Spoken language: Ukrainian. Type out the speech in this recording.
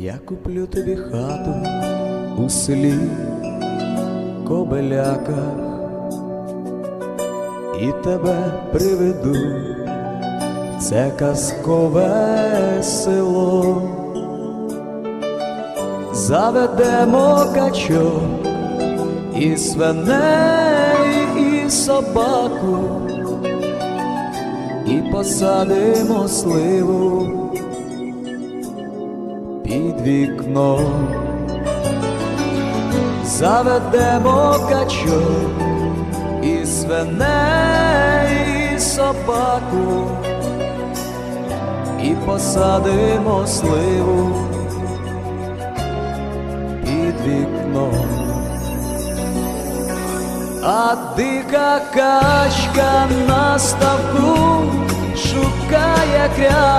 Я куплю тобі хату у селі Кобеляках і тебе приведу, в це казкове село, заведемо качок і свиней, і собаку, і посадимо сливу під вікном. Заведемо качок і свиней, і собаку, і посадимо сливу під вікном. А дика качка на ставку шукає кряк